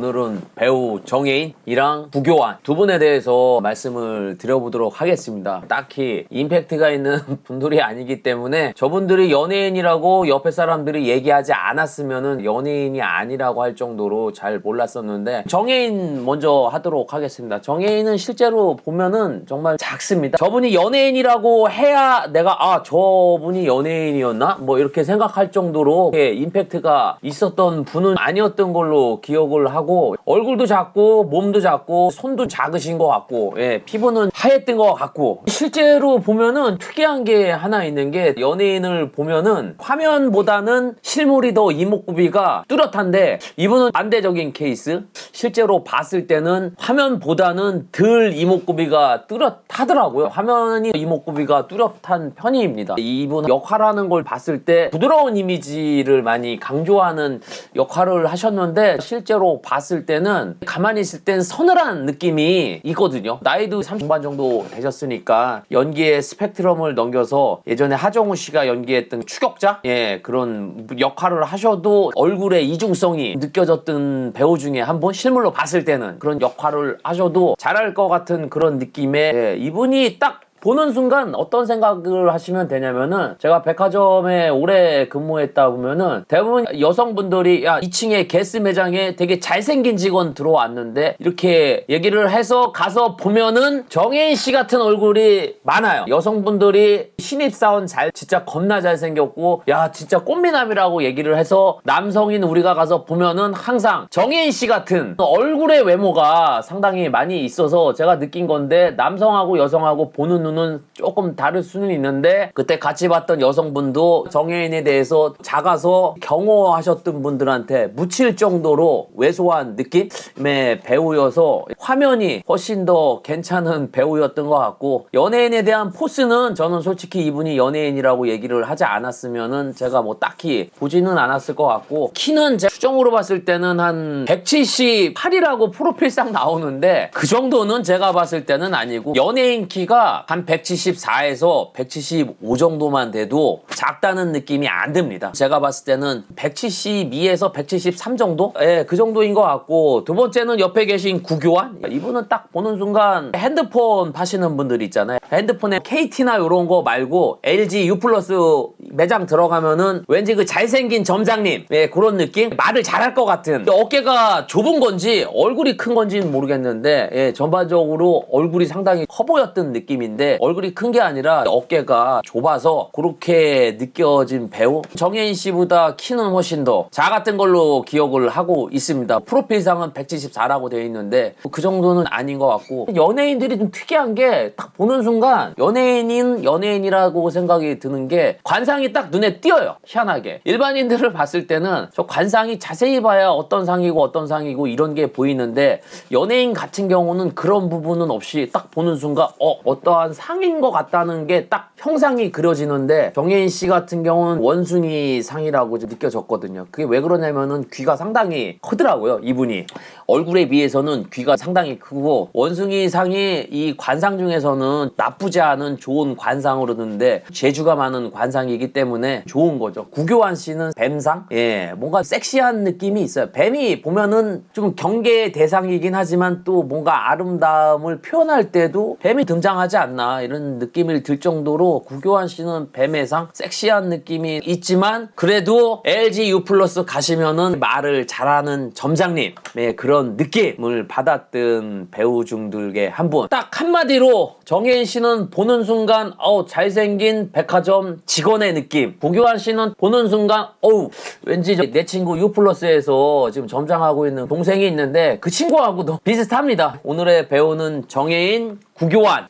오늘은 배우 정혜인이랑 구교환 두 분에 대해서 말씀을 드려보도록 하겠습니다. 딱히 임팩트가 있는 분들이 아니기 때문에 저분들이 연예인이라고 옆에 사람들이 얘기하지 않았으면은 연예인이 아니라고 할 정도로 잘 몰랐었는데 정혜인 먼저 하도록 하겠습니다. 정혜인은 실제로 보면은 정말 작습니다. 저분이 연예인이라고 해야 내가 아 저분이 연예인이었나 뭐 이렇게 생각할 정도로 임팩트가 있었던 분은 아니었던 걸로 기억을 하고 얼굴도 작고 몸도 작고 손도 작으신 것 같고 예, 피부는 하였던 것 같고. 실제로 보면은 특이한 게 하나 있는 게 연예인을 보면은 화면보다는 실물이 더 이목구비가 뚜렷한데 이분은 반대적인 케이스. 실제로 봤을 때는 화면보다는 덜 이목구비가 뚜렷하더라고요. 화면이 이목구비가 뚜렷한 편입니다. 이분 역할하는 걸 봤을 때 부드러운 이미지를 많이 강조하는 역할을 하셨는데 실제로 봤을 때는 가만히 있을 땐 서늘한 느낌이 있거든요. 나이도 30반 정도 되셨으니까 연기의 스펙트럼을 넘겨서 예전에 하정우 씨가 연기했던 추격자? 예 그런 역할을 하셔도 얼굴의 이중성이 느껴졌던 배우 중에 한 분? 실물로 봤을 때는 그런 역할을 하셔도 잘할 것 같은 그런 느낌의 예, 이분이 딱 보는 순간 어떤 생각을 하시면 되냐면은 제가 백화점에 오래 근무했다 보면은 대부분 여성분들이 야 2층에 게스 매장에 되게 잘생긴 직원 들어왔는데 이렇게 얘기를 해서 가서 보면은 정혜인 씨 같은 얼굴이 많아요. 여성분들이 신입사원 잘 진짜 겁나 잘생겼고 야 진짜 꽃미남이라고 얘기를 해서 남성인 우리가 가서 보면은 항상 정혜인 씨 같은 얼굴의 외모가 상당히 많이 있어서 제가 느낀 건데 남성하고 여성하고 보는 눈은 조금 다를 수는 있는데 그때 같이 봤던 여성분도 정혜인에 대해서 작아서 경호하셨던 분들한테 묻힐 정도로 왜소한 느낌의 배우여서 화면이 훨씬 더 괜찮은 배우였던 것 같고 연예인에 대한 포스는 저는 솔직히 이분이 연예인이라고 얘기를 하지 않았으면은 제가 뭐 딱히 보지는 않았을 것 같고 키는 제 추정으로 봤을 때는 한 178이라고 프로필상 나오는데 그 정도는 제가 봤을 때는 아니고 연예인 키가 한 174에서 175 정도만 돼도 작다는 느낌이 안 듭니다. 제가 봤을 때는 172에서 173 정도? 예, 그 정도인 것 같고 두 번째는 옆에 계신 구교환 이분은 딱 보는 순간 핸드폰 파시는 분들 있잖아요. 핸드폰에 KT나 이런 거 말고 LG U 플러스 매장 들어가면은 왠지 그 잘생긴 점장님 예, 그런 느낌? 말을 잘할 것 같은 어깨가 좁은 건지 얼굴이 큰 건지는 모르겠는데 예, 전반적으로 얼굴이 상당히 커 보였던 느낌인데 얼굴이 큰 게 아니라 어깨가 좁아서 그렇게 느껴진 배우 정혜인 씨보다 키는 훨씬 더 작았던 걸로 기억을 하고 있습니다. 프로필상은 174라고 되어 있는데 그 정도는 아닌 것 같고 연예인들이 좀 특이한 게 딱 보는 순간 연예인인 연예인이라고 생각이 드는 게 관상이 딱 눈에 띄어요 희한하게. 일반인들을 봤을 때는 저 관상이 자세히 봐야 어떤 상이고 어떤 상이고 이런 게 보이는데 연예인 같은 경우는 그런 부분은 없이 딱 보는 순간 어 어떠한 상인 것 같다는 게 딱 형상이 그려지는데 정혜인 씨 같은 경우는 원숭이 상이라고 느껴졌거든요. 그게 왜 그러냐면은 귀가 상당히 크더라고요 이분이. 얼굴에 비해서는 귀가 상당히 크고 원숭이 상이 이 관상 중에서는 나쁘지 않은 좋은 관상으로 드는데 재주가 많은 관상이기 때문에 좋은 거죠. 구교환 씨는 뱀상? 예 뭔가 섹시한 느낌이 있어요. 뱀이 보면은 좀 경계의 대상이긴 하지만 또 뭔가 아름다움을 표현할 때도 뱀이 등장하지 않나 이런 느낌을 들 정도로 구교환 씨는 뱀의 상 섹시한 느낌이 있지만 그래도 LG U 플러스 가시면은 말을 잘하는 점장님. 네, 그런 느낌을 받았던 배우 중들의 한 분. 딱 한마디로 정혜인 씨는 보는 순간 어우 잘생긴 백화점 직원의 느낌. 구교환 씨는 보는 순간 어우 왠지 저내 친구 U 플러스에서 지금 점장하고 있는 동생이 있는데 그 친구하고도 비슷합니다. 오늘의 배우는 정혜인 구교환